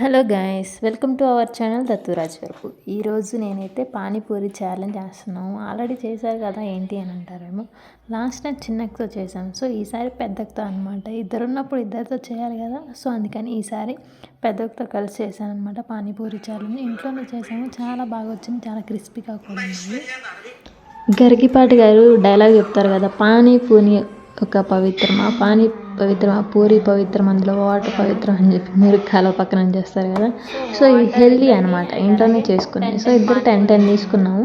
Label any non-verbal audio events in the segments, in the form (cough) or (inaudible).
Hello guys welcome to our channel Datturaj వరకు. ఈరోజు నేనైతే పానీపూరి ఛాలెంజ్ చేస్తున్నాము. ఆల్రెడీ చేశారు కదా ఏంటి అని అంటారేమో. లాస్ట్ టైం చిన్నక్కతో చేశాను సో ఈసారి పెద్దక్కతో అనమాట ఇద్దరు ఉన్నప్పుడు ఇద్దరితో చేయాలి కదా. సో అందుకని ఈసారి పెద్దక్కతో కలిసి చేశాను అనమాట పానీపూరి ఛాలెంజ్ ఇంట్లోనే చేసాము చాలా బాగా వచ్చింది. చాలా క్రిస్పీగా కూడా ఉంది. గరికిపాటి గారు డైలాగ్ చెప్తారు కదా పానీపూరి ఒక పవిత్రమా? పానీ పవిత్రమా పూరి పవిత్రం అందులో వాటర్ పవిత్రం అని చెప్పి మీరు కాలువ పక్కన చేస్తారు కదా. సో ఇది హెల్దీ అనమాట ఇంట్లోనే చేసుకున్నాయి సో ఇద్దరు టెన్ టెన్ తీసుకున్నాము.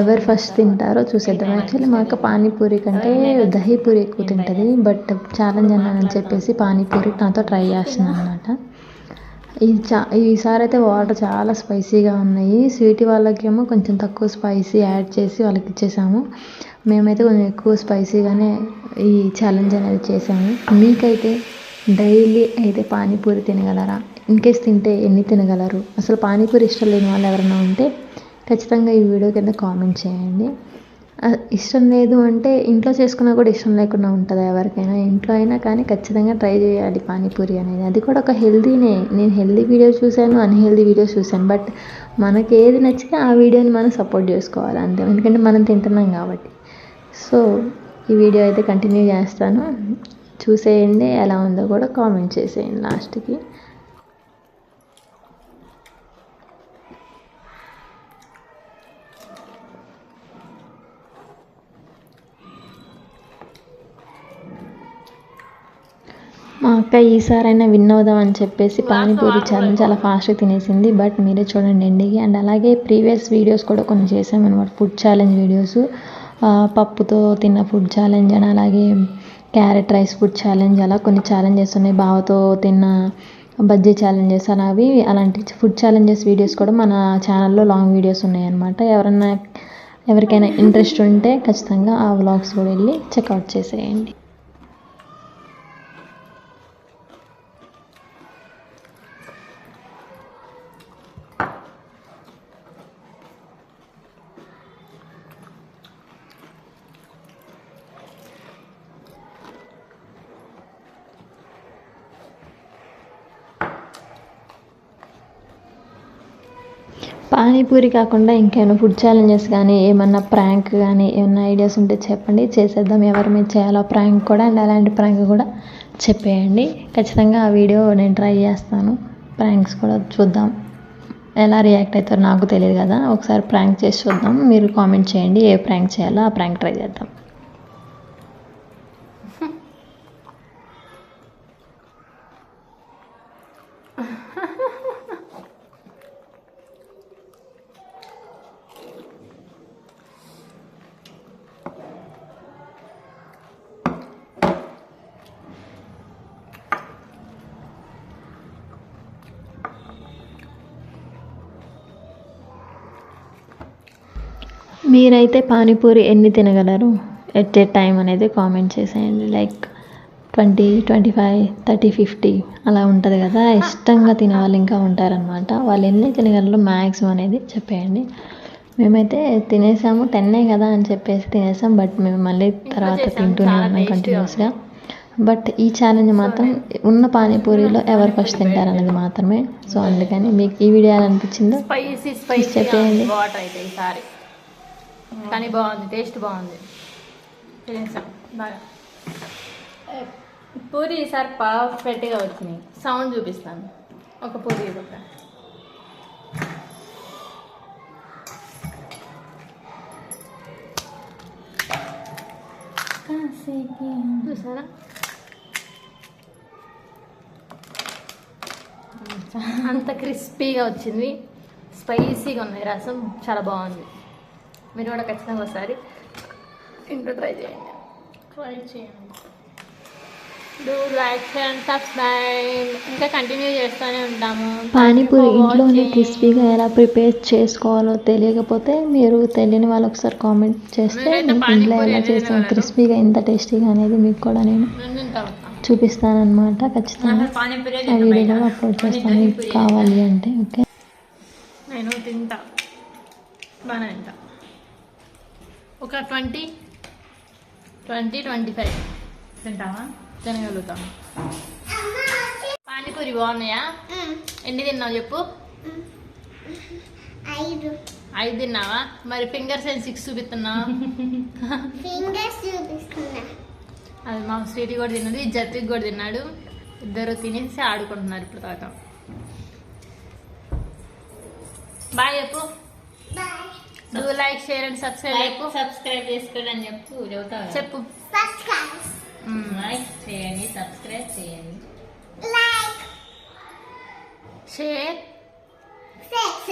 ఎవరు ఫస్ట్ తింటారో చూసేద్దాం. యాక్చువల్లీ మా అక్క పానీపూరి కంటే దహీపూరి ఎక్కువ తింటుంది. బట్ ఛాలెంజ్ అన్నానని చెప్పేసి పానీపూరి నాతో ట్రై చేస్తున్నాను అనమాట ఈ చా ఈసారి అయితే వాటర్ చాలా స్పైసీగా ఉన్నాయి. స్వీట్ వాళ్ళకేమో కొంచెం తక్కువ స్పైసీ యాడ్ చేసి వాళ్ళకి ఇచ్చేసాము. మేమైతే కొంచెం ఎక్కువ స్పైసీగానే ఈ ఛాలెంజ్ అనేది చేసాము. మీకైతే డైలీ అయితే పానీపూరి తినగలరా? ఇన్కేస్ తింటే ఎన్ని తినగలరు? అసలు పానీపూరి ఇష్టం లేని వాళ్ళు ఎవరైనా ఉంటే ఖచ్చితంగా ఈ వీడియో కింద కామెంట్ చేయండి. ఇష్టం లేదు అంటే ఇంట్లో చేసుకున్నా కూడా ఇష్టం లేకుండా ఉంటుందా ఎవరికైనా. ఇంట్లో అయినా కానీ ఖచ్చితంగా ట్రై చేయాలి పానీపూరి అనేది. అది కూడా ఒక హెల్దీనే. నేను హెల్దీ వీడియో చూశాను అన్హెల్దీ వీడియోస్ చూశాను. బట్ మనకి ఏది నచ్చితే ఆ వీడియోని మనం సపోర్ట్ చేసుకోవాలి అంతే. ఎందుకంటే మనం తింటున్నాం కాబట్టి. సో ఈ వీడియో అయితే కంటిన్యూ చేస్తాను. చూసేయండి ఎలా ఉందో కూడా కామెంట్ చేసేయండి లాస్ట్కి మా అక్క ఈసారైనా విన్ అవుదాం అని చెప్పేసి పానీపూరి ఛాలెంజ్ చాలా ఫాస్ట్గా తినేసింది బట్ మీరే చూడండి ఎండికి అండ్ అలాగే ప్రీవియస్ వీడియోస్ కూడా కొన్ని చేసామన్నమాట ఫుడ్ ఛాలెంజ్ వీడియోస్ పప్పుతో తిన్న ఫుడ్ ఛాలెంజ్ అని అలాగే క్యారెట్ రైస్ ఫుడ్ ఛాలెంజ్ అలా కొన్ని ఛాలెంజెస్ ఉన్నాయి. బావతో తిన్న బజ్జీ ఛాలెంజెస్ అలావి అలాంటి ఫుడ్ ఛాలెంజెస్ వీడియోస్ కూడా మన ఛానల్లో లాంగ్ వీడియోస్ ఉన్నాయన్నమాట ఎవరన్నా ఎవరికైనా ఇంట్రెస్ట్ ఉంటే ఖచ్చితంగా ఆ వ్లాగ్స్ కూడా వెళ్ళి చెక్అవుట్ చేసేయండి. పానీపూరి కాకుండా ఇంకేమైనా ఫుడ్ ఛాలెంజెస్ కానీ ఏమన్నా ప్రాంక్ కానీ ఏమన్నా ఐడియాస్ ఉంటే చెప్పండి. చేసేద్దాం. ఎవరి మీద చేయాలో ప్రాంక్ కూడా అండ్ అలాంటి ప్రాంక్ కూడా చెప్పేయండి. ఖచ్చితంగా ఆ వీడియో నేను ట్రై చేస్తాను. ప్రాంక్స్ కూడా చూద్దాం. ఎలా రియాక్ట్ అవుతారో నాకు తెలియదు కదా. ఒకసారి ప్రాంక్ చేసి చూద్దాం. మీరు కామెంట్ చేయండి. ఏ ప్రాంక్ చేయాలో ఆ ప్రాంక్ ట్రై చేద్దాం. (laughs) మీరైతే పానీపూరి ఎన్ని తినగలరు? ఎట్ ఏ టైం అనేది కామెంట్ చేసేయండి. Like twenty twenty five thirty fifty అలా ఉంటుంది కదా. ఇష్టంగా తినే వాళ్ళు ఇంకా ఉంటారనమాట వాళ్ళు ఎన్ని తినగలరు మ్యాక్సిమం అనేది చెప్పేయండి. మేమైతే తినేసాము. టెన్నే కదా అని చెప్పేసి తినేసాం. బట్ మేము మళ్ళీ తర్వాత తింటూనే ఉన్నాం కంటిన్యూస్గా బట్ ఈ ఛాలెంజ్ మాత్రం ఉన్న పానీపూరిలో ఎవరు ఫస్ట్ తింటారనేది మాత్రమే. సో అందుకని మీకు ఈ వీడియో అనిపించిందో చెప్పేయండి. కానీ బాగుంది టేస్ట్ బాగుంది. తినేసాం బాగా పూరి ఈసారి పర్ఫెక్ట్గా వచ్చినాయి. సౌండ్ చూపిస్తాను. ఒక పూరి ఒక చూసారా? అంత క్రిస్పీగా వచ్చింది. స్పైసీగా ఉన్నాయి. రసం చాలా బాగుంది. మీరు కూడా ఖచ్చితంగా ఒకసారి ఇంట్లో ట్రై చేయండి. ట్రై చేయండి. డూ లైక్ చేయండి సబ్స్క్రైబ్ ఇంకా కంటిన్యూ చేస్తూనే ఉంటాము. పానీపూరి ఇంట్లోనే. క్రిస్పీగా ఎలా ప్రిపేర్ చేసుకోవాలో తెలియకపోతే మీరు తెలియని వాళ్ళు ఒకసారి కామెంట్ చేస్తే మీకు ఇంట్లో ఎలా అనేది చేసాం తినగలను. క్రిస్పీగా ఎంత టేస్టీగా అనేది మీకు కూడా నేను. చూపిస్తానమాట ఖచ్చితంగా. ఆ వీడియో అప్లోడ్ చేస్తాను మీకు కావాలి అంటే ఓకే? నేను తింటా. బాగానే తింటా. ఒక ట్వంటీ. ట్వంటీ ట్వంటీ ఫైవ్ తింటావా? తినగలుగుతాం. పానీపూరి బాగున్నాయా? ఎన్ని తిన్నావు చెప్పు? ఐదు. ఐదు తిన్నావా? మరి ఫింగర్స్ ఏం సిక్స్ చూపిస్తున్నావు ఫింగర్స్ చూపిస్తున్నా. అది మా స్వీటీ కూడా తిన్నది జత్విక్ కూడా తిన్నాడు. ఇద్దరు తినేసి ఆడుకుంటున్నారు ఇప్పుడు దాకా. బాయ్ చెప్పు. Bye. Do like share and subscribe చెప్పు సబ్స్క్రైబ్ చేసుకోండి అని చెప్పు చెబుతావు చెప్పు. సబ్స్క్రైబ్ లైక్ చేయండి సబ్స్క్రైబ్ చేయండి. Like share sex